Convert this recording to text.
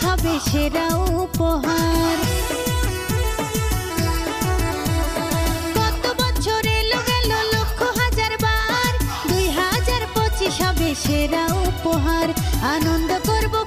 হবে সেরা উপহার। কত বছর এলো গেল, লক্ষ হাজার বার। দুই হাজার পঁচিশ হবে সেরা উপহার। আনন্দ করব